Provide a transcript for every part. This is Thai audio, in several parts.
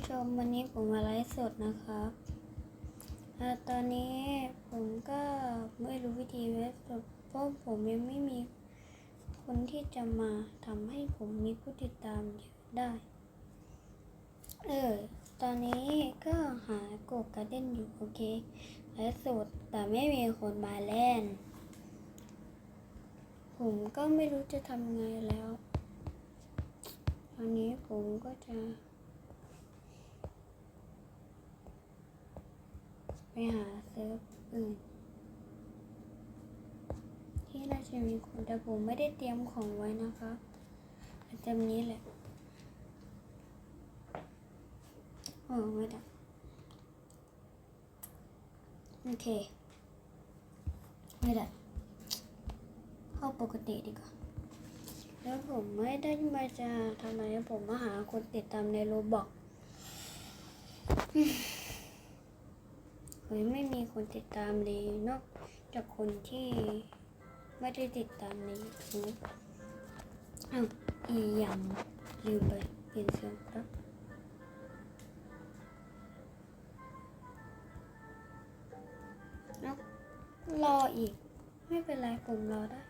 ผู้ชมวันนี้ผมมาไลฟ์สดนะครับอตอนนี้ผมก็ไม่รู้วิธีไลฟ์สดเพราะผมยังไม่มีคนที่จะมาทำให้ผมมีผู้ติดตามเยอะได้ เออ ตอนนี้ก็หากบการ์เด้นอยู่โอเคไลฟ์สดแต่ไม่มีคนมาเล่น ผมก็ไม่รู้จะทำไงแล้ว ตอนนี้ผมก็จะ ไปหาเซิร์ฟอื่น ที่น่าจะมีคนแต่ผมไม่ได้เตรียมของไว้นะคะอาจจะมีแหละโอ้ไม่ได้โอเค ไม่ได้เข้าปกติดีกว่าแล้วผมไม่ได้มาจะทำไมผมมาหาคนติดตามในโรบอกเฮ้ ยไม่มีคนติดตามเลยนอกจากคนที่ไม่ได้ติดตามในยูทูบอ้าวอีหยังลืมไปเปลี่ยนเสียงครับเอ้ารออีก ไม่เป็นไรผมรอได้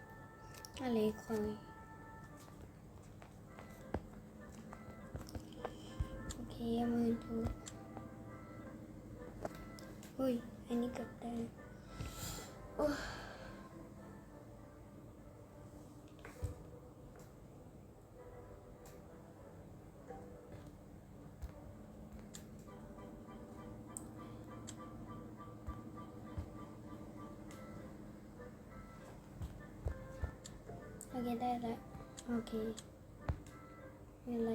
อะไรคอยโอเคมือถูกอุ้ยอันนี้เกับได้ โอ้โอเคได้แล้วโอเคมีอะไร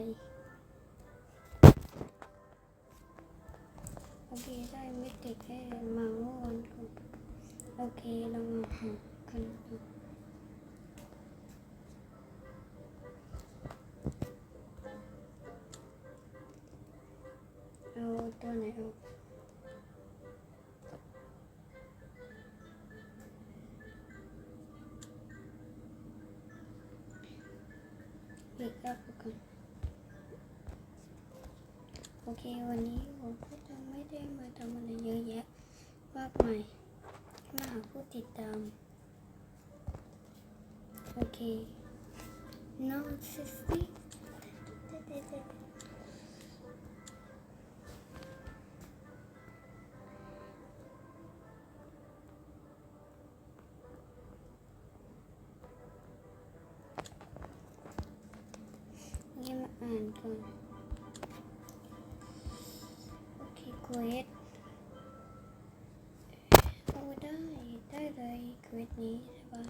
ดูเอาตัวไหนเอาเด็กรับก่อนโอเควันนี้ผมก็จะไม่ได้มาทำอะไรเยอะแยะ มากมายมาหาผู้ติดตาม โอเคน้องซิสตี้นี่มาอ่านก่อนโอเคเเลยเควสนี้ใช่ปะ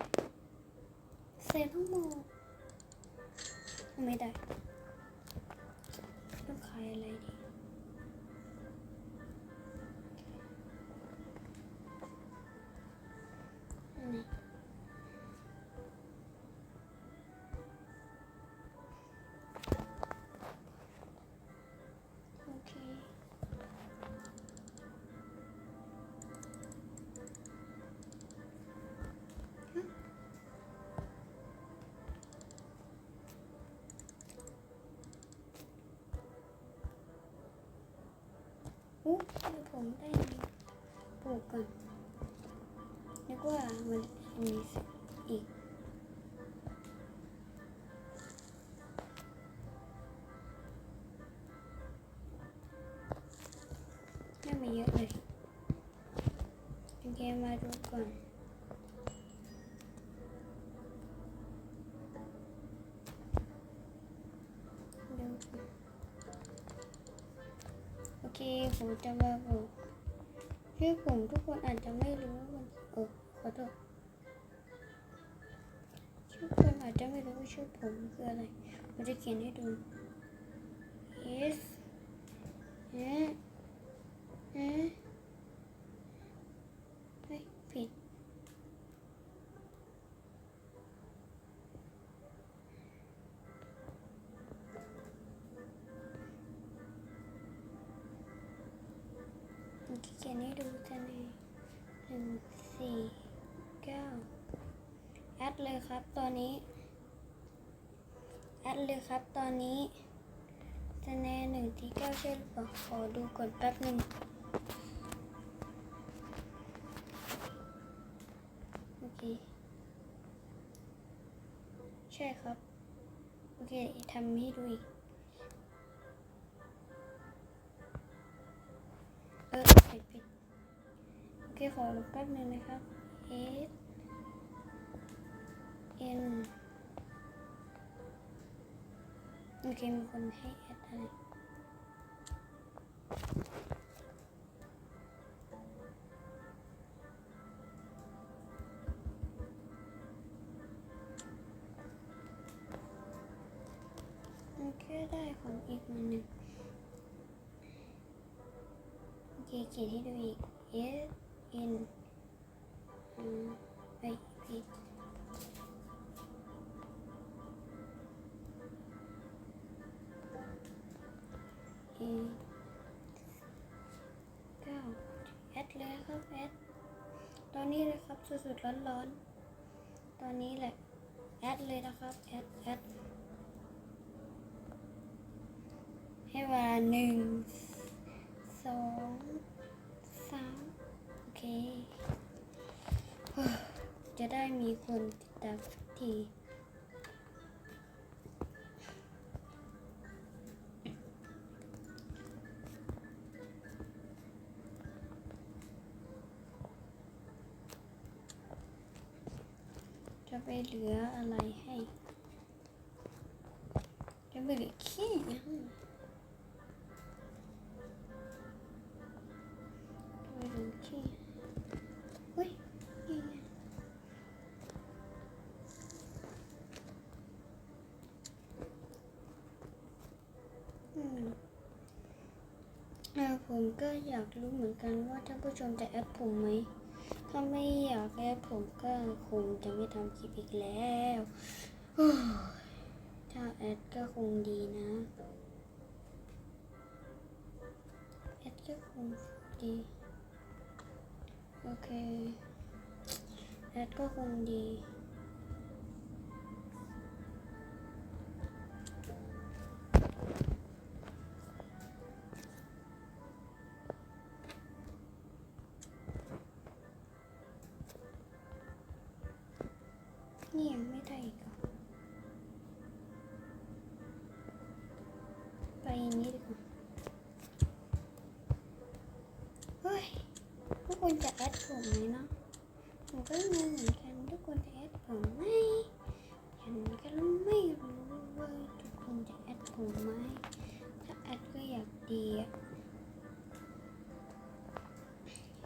เซฟทั้งหมดไม่ได้ต้องขายอะไรดี ให้ผมได้ปลูกก่อนนึกว่ามันมีอีกน่ามีเยอะเลยโอเคมาดูก่อนดูก่อนโอเคผมจะมาบอก ชื่อผมทุกคนอาจจะไม่รู้ว่ามันเออขอโทษชื่อคนอาจจะไม่รู้ว่าชื่อผมคืออะไรผมจะเขียนให้ดู S เอ๊ะเอ๊ะเฮ้ยผิดผมจ ครับ ตอนนี้แอดเลยครับ ตอนนี้จะแน่หนึ่งที่เก้าใช่หรือเปล่าขอดูก่อนแป๊บหนึ่งโอเค ใช่ครับ โอเคทำให้ดูอีกเออผิดผิดโอเค ขอรอแป๊บหนึ่งนะครับ S N โอเคมีคนให้แอดอะไรโอเคได้ของอีกมาหนึ่งโอเคเขียนให้ดูอีก S N อืมไปผิด สุดๆร้อนๆ ตอนนี้แหละ แอดเลยนะครับ แอดแอดให้เวลาหนึ่งสองสามโอเค จะได้มีคนติดตามที ไปเหลืออะไรให้จะไปเหลือขี้ให้จะไปเหลือขี้เฮ้ยนี่ไงอืมเออผมก็อยากรู้เหมือนกันว่าท่านผู้ชมจะแอดผมไหม ถ้าไม่อยากแอดผมก็คงจะไม่ทำคลิปอีกแล้วถ้าแอดก็คงดีนะแอดก็คงดีโอเคแอดก็คงดี นี่ยังไม่ได้อีกเหรอไปอันนี้ดีกว่าเฮ้ยทุกคนจะแอดผมไหมเนาะผมก็งงเหมือนกันทุกคนจะแอดผมไหมฉันก็ไม่รู้ว่าทุกคนจะแอดผมไหมถ้าแอดก็อยากดี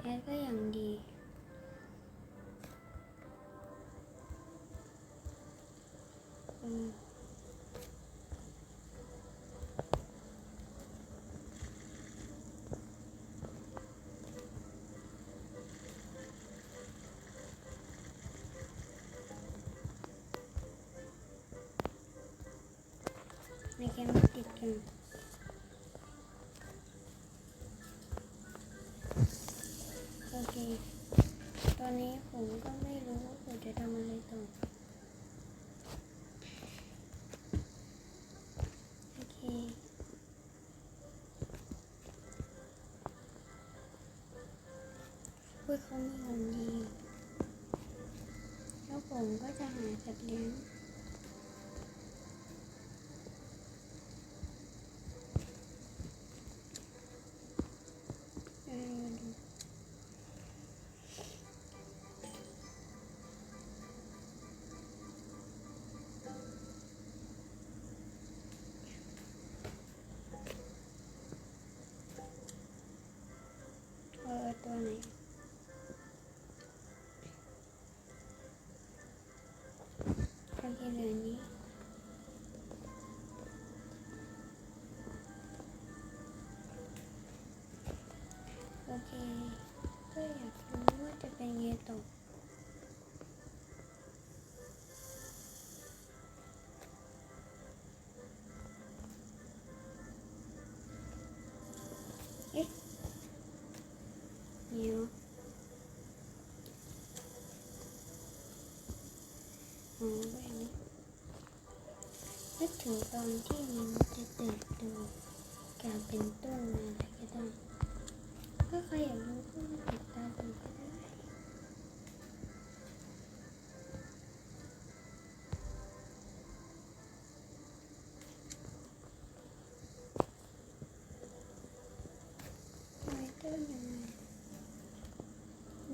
แอดก็อย่างดี โอเค ตอนนี้ผมก็ไม่รู้ว่าผมจะทำอะไรต่อ โอเคพูดเขามีของดี แล้วผมก็จะหาสัตว์เลี้ยง เอ๊ะเดี๋ยวอ๋อ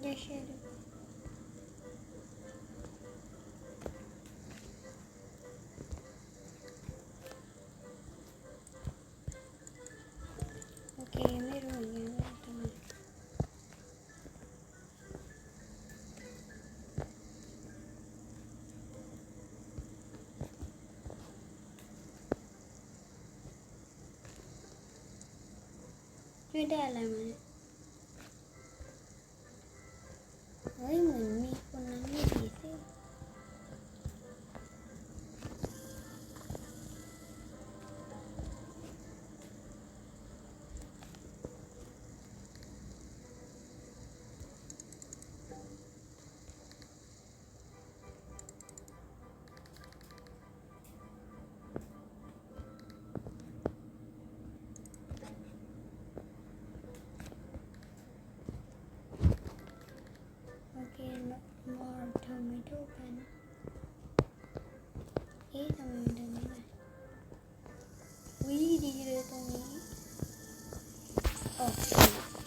Я щерю. Sudah lah mana.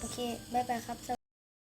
โอเค บ๊ายบายครับ